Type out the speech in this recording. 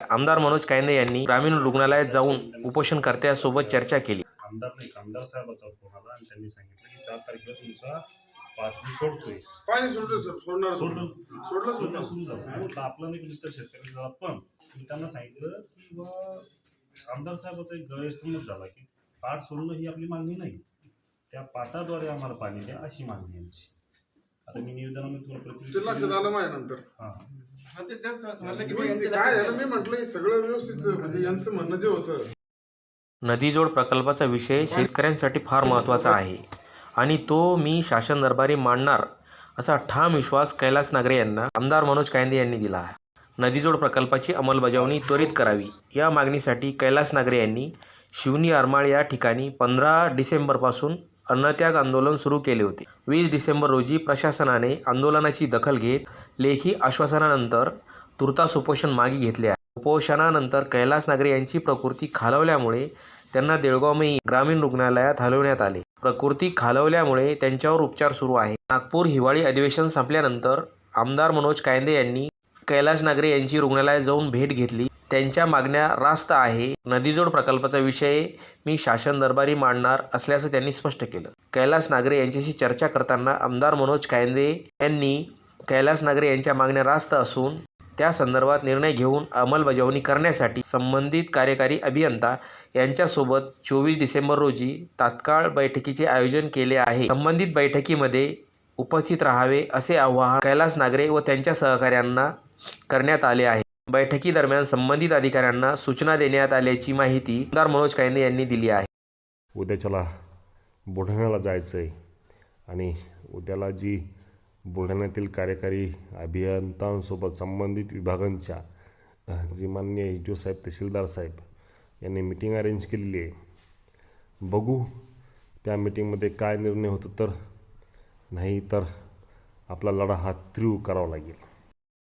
आमदार मनोज कायंदे यांनी ग्रामीण रुग्णालयात जाऊन उपोषणकर्त्यासोबत चर्चा केली. आमदार नाही आमदार साहेबाचा फोन आला आणि त्यांनी सांगितलं की सात तारखेला तुमचा पाणी सोडतोय. पाणी सोडतो सर. सोडणार सोडलं सोडलं सोडलं. सुरू झालं मी म्हटलं आपला नाही तर शेतकरी झाला पण मी त्यांना सांगितलं की बा आमदार साहेबाचा एक गैरसमज झाला की पाट सोडणं ही आपली मागणी नाही. त्या पाटाद्वारे आम्हाला पाणी द्या अशी मागणी आहे आमची. आता मी निवेदनामध्ये तुला ते लक्षात आलं प्रतिनिधी माझ्या नंतर हां. काय झालं? मी म्हटलं सगळं व्यवस्थित म्हणजे यांचं म्हणणं जे होतं. नदीजोड प्रकल्पाचा विषय शेतकऱ्यांसाठी फार महत्त्वाचा आहे. आणि तो मी शासन दरबारी मांडणार असा ठाम विश्वास कैलास नागरे यांना आमदार मनोज कायंदे यांनी दिला आहे. नदीजोड प्रकल्पाची अंमलबजावणी त्वरित करावी. या मागणीसाठी कैलास नागरे यांनी शिवनी आरमाळ या ठिकाणी पंधरा डिसेंबरपासून अन्नत्याग आंदोलन सुरू केले होते. वीस डिसेंबर रोजी प्रशासनाने आंदोलनाची दखल घेत लेखी आश्वासनानंतर तुर्तास उपोषण मागे घेतले आहे. उपोषणानंतर कैलास नागरे यांची प्रकृती खालवल्यामुळे त्यांना देळगावमयी ग्रामीण रुग्णालयात हलवण्यात आले. प्रकृती खालवल्यामुळे त्यांच्यावर उपचार सुरू आहे. नागपूर हिवाळी अधिवेशन संपल्यानंतर आमदार मनोज कायंदे यांनी कैलास नागरे यांची रुग्णालयात जाऊन भेट घेतली. त्यांच्या मागण्या रास्त आहे. नदीजोड प्रकल्पाचा विषय मी शासन दरबारी मांडणार असल्याचं त्यांनी स्पष्ट केलं. कैलास नागरे यांच्याशी चर्चा करताना आमदार मनोज कायंदे यांनी कैलास नागरे यांच्या मागण्या रास्त असून त्या संदर्भात निर्णय घेऊन अंमलबजावणी करण्यासाठी संबंधित कार्यकारी अभियंता यांच्यासोबत चोवीस डिसेंबर रोजी तात्काळ बैठकीचे आयोजन केले आहे. संबंधित बैठकीमध्ये उपस्थित राहावे असे आवाहन कैलास नागरे व त्यांच्या सहकाऱ्यांना करण्यात आले आहे. बैठकीदरम्यान संबंधित अधिकाऱ्यांना सूचना देण्यात आल्याची माहिती आमदार मनोज कायंदे यांनी दिली आहे. उद्याच्याला बुलढाण्याला जायचं आहे आणि उद्याला जी बुलढाण्यातील कार्यकारी अभियंतांसोबत संबंधित विभागांच्या जी जी एच जो साहेब तहसीलदार साहेब यांनी मिटिंग अरेंज केलेली आहे. बघू त्या मिटिंगमध्ये काय निर्णय होतो तर नाही तर आपला लढा हा तीव्र करावा लागेल.